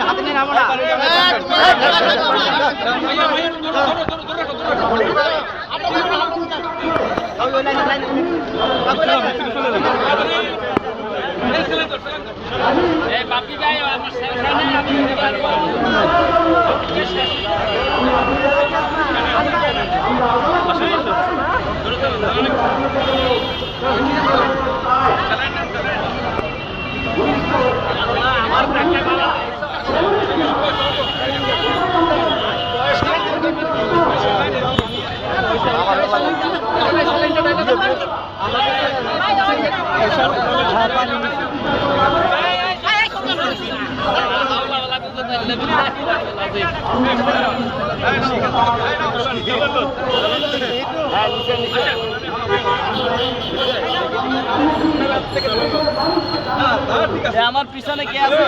হাতে নিয়ে নামো না বাপি Thank you. আমার পিছনে কে আছে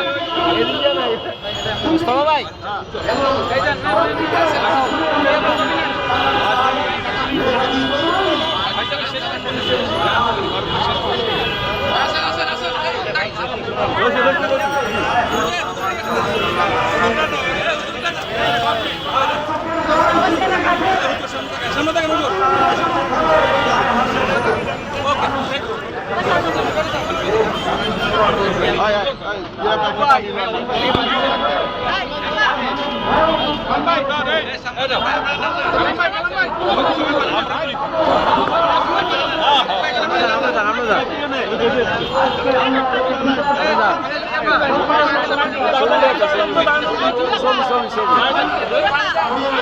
মুস্তফা ভাই আমরা